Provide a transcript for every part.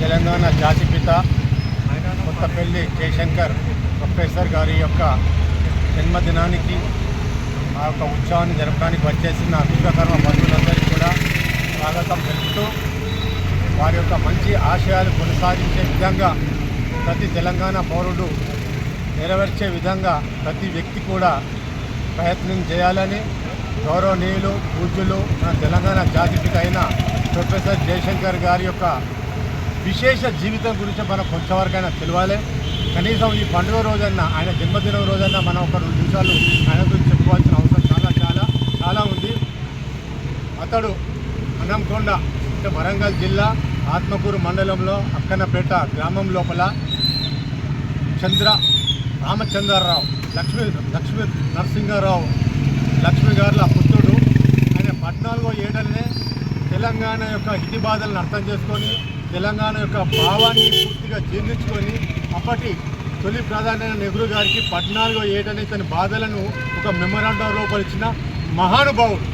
తెలంగాణ జాతిపిత కొత్తపల్లి జయశంకర్ ప్రొఫెసర్ గారి యొక్క జన్మదినానికి ఆ యొక్క ఉత్సవాన్ని జరపడానికి వచ్చేసిన విశ్వకర్మ బంధువులందరికీ కూడా స్వాగతం తెలుపుతూ వారి యొక్క మంచి ఆశయాలు కొనసాగించే విధంగా ప్రతి తెలంగాణ పౌరుడు నెరవేర్చే విధంగా ప్రతి వ్యక్తి కూడా ప్రయత్నం చేయాలని గౌరవనీయులు పూజ్యులు మన తెలంగాణ జాతిపిత అయిన ప్రొఫెసర్ జయశంకర్ గారి యొక్క విశేష జీవితం గురించి మనం కొంచెంవరకైనా తెలియాలి కనీసం ఈ పండుగ రోజన్నా ఆయన జన్మదినం రోజన్నా మనం ఒక రెండు నిమిషాలు ఆయన గురించి చెప్పుకోవాల్సిన అవసరం చాలా చాలా చాలా ఉంది. అతడు అన్నంకొండ అంటే వరంగల్ జిల్లా ఆత్మకూరు మండలంలో అక్కనపేట గ్రామం లోపల చంద్ర రామచంద్రరావు లక్ష్మీ లక్ష్మీ నరసింహారావు లక్ష్మి గారుల పుత్రుడు. ఆయన పద్నాలుగో ఏడనే తెలంగాణ యొక్క ఇతి బాధలను అర్థం చేసుకొని తెలంగాణ యొక్క భావాన్ని పూర్తిగా జీర్ణించుకొని అప్పటి తొలి ప్రధాని నెహ్రూ గారికి పద్నాలుగో ఏటనే తన బాధలను ఒక మెమరాండం రూపొలిచిన మహానుభావుడు.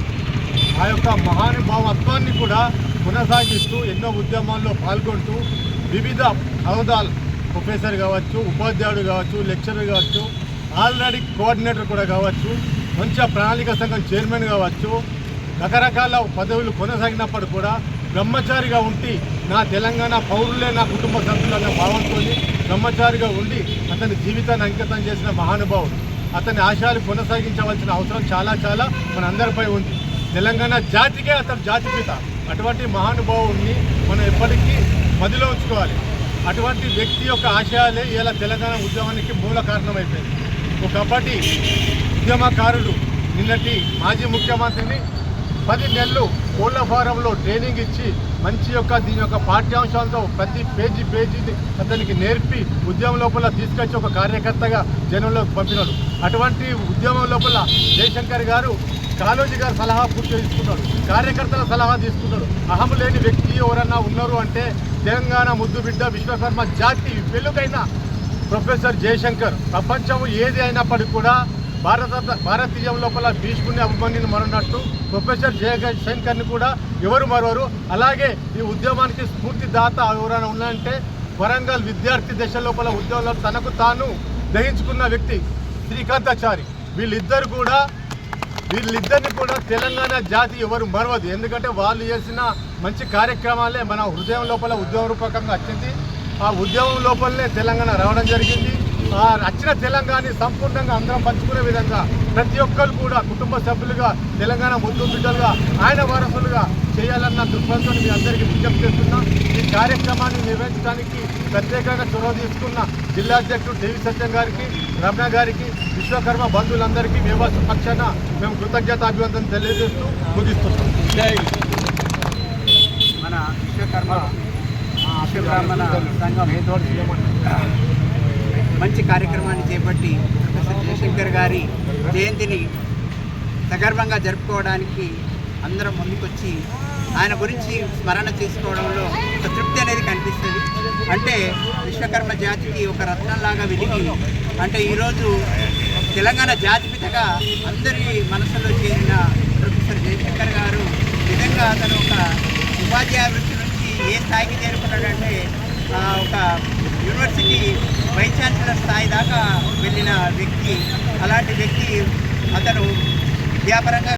ఆ యొక్క మహానుభావత్వాన్ని కూడా కొనసాగిస్తూ ఎన్నో ఉద్యమాల్లో పాల్గొంటూ వివిధ హోదాలు ప్రొఫెసర్ కావచ్చు ఉపాధ్యాయుడు కావచ్చు లెక్చరర్ కావచ్చు ఆల్రెడీ కోఆర్డినేటర్ కూడా కావచ్చు మంచిగా ప్రణాళిక సంఘం చైర్మన్ కావచ్చు రకరకాల పదవులు కొనసాగినప్పుడు కూడా బ్రహ్మచారిగా ఉండి నా తెలంగాణ పౌరులే నా కుటుంబ సభ్యులు అన్న భావంతో బ్రహ్మచారిగా ఉండి అతని జీవితాన్ని అంకితం చేసిన మహానుభావుడు. అతని ఆశయాలు కొనసాగించవలసిన అవసరం చాలా చాలా మన అందరిపై ఉంది. తెలంగాణ జాతికే అతను జాతిపిత అటువంటి మహానుభావుడిని మనం ఎప్పటికీ మదిలో ఉంచుకోవాలి. అటువంటి వ్యక్తి యొక్క ఆశయాలే ఇలా తెలంగాణ ఉద్యమానికి మూల కారణమైపోయింది. ఒకప్పటి ఉద్యమకారులు నిన్నటి మాజీ ముఖ్యమంత్రిని పది నెలలు కోళ్ళ ఫారంలో ట్రైనింగ్ ఇచ్చి మంచి యొక్క దీని యొక్క పాఠ్యాంశాలతో ప్రతి పేజీ పేజీ అతనికి నేర్పి ఉద్యమం లోపల తీసుకొచ్చి ఒక కార్యకర్తగా జనంలోకి పంపినాడు. అటువంటి ఉద్యమం లోపల జయశంకర్ గారు కాలోజీ గారు సలహా పూర్తి తీసుకున్నాడు కార్యకర్తల సలహా తీసుకున్నాడు. అహం లేని వ్యక్తి ఎవరన్నా ఉన్నారు అంటే తెలంగాణ ముద్దు బిడ్డ విశ్వకర్మ జాతి వెలుగైన ప్రొఫెసర్ జయశంకర్. ప్రపంచం ఏది అయినప్పటికీ కూడా భారత భారతీయం లోపల భీష్ముని అభిమన్యుని మరన్నట్టు ప్రొఫెసర్ జయశంకర్ని కూడా ఎవరు మరవరు? అలాగే ఈ ఉద్యమానికి స్ఫూర్తిదాత ఎవరైనా ఉన్నారంటే వరంగల్ విద్యార్థి దశ లోపల ఉద్యోగంలో తనకు తాను దహించుకున్న వ్యక్తి శ్రీకాంతాచారి. వీళ్ళిద్దరు కూడా వీళ్ళిద్దరిని కూడా తెలంగాణ జాతి ఎవరు మరవదు. ఎందుకంటే వాళ్ళు చేసిన మంచి కార్యక్రమాలే మన హృదయం లోపల ఉద్యోగ రూపకంగా వచ్చింది ఆ ఉద్యమం లోపలనే తెలంగాణ రావడం జరిగింది. వచ్చిన తెలంగాణ సంపూర్ణంగా అందరం పంచుకునే విధంగా ప్రతి ఒక్కరు కూడా కుటుంబ సభ్యులుగా తెలంగాణ ముద్దు బిడ్డలుగా ఆయన వారసులుగా చేయాలన్న దృక్పథంతో మీ అందరికీ విజ్ఞప్తి చేస్తున్నాం. ఈ కార్యక్రమాన్ని నిర్వహించడానికి ప్రత్యేకంగా చొరవ తీసుకున్న జిల్లా అధ్యక్షుడు దేవి సత్యం గారికి రమణ గారికి విశ్వకర్మ బంధువులందరికీ వ్యవస్థ పక్షాన మేము కృతజ్ఞత అభివందన తెలియజేస్తూ ముగిస్తున్నాం. మన విశ్వకర్మ విశ్వబ్రాహ్మణ సంఘం మంచి కార్యక్రమాన్ని చేపట్టి ప్రొఫెసర్ జయశంకర్ గారి జయంతిని సగర్వంగా జరుపుకోవడానికి అందరం ముందుకొచ్చి ఆయన గురించి స్మరణ చేసుకోవడంలో ఒక తృప్తి అనేది కనిపిస్తుంది. అంటే విశ్వకర్మ జాతికి ఒక రత్నంలాగా వెలిగి అంటే ఈరోజు తెలంగాణ జాతిపితగా అందరి మనసులో చేరిన ప్రొఫెసర్ జయశంకర్ గారు నిజంగా అతను ఒక ఉపాధ్యాయ వృత్తి నుంచి ఏ స్థాయికి చేరుకున్నాడంటే ఆ, ఒక యూనివర్సిటీ వైస్ ఛాన్సలర్ స్థాయి దాకా వెళ్ళిన వ్యక్తి అలాంటి వ్యక్తి అతను విద్యాపరంగా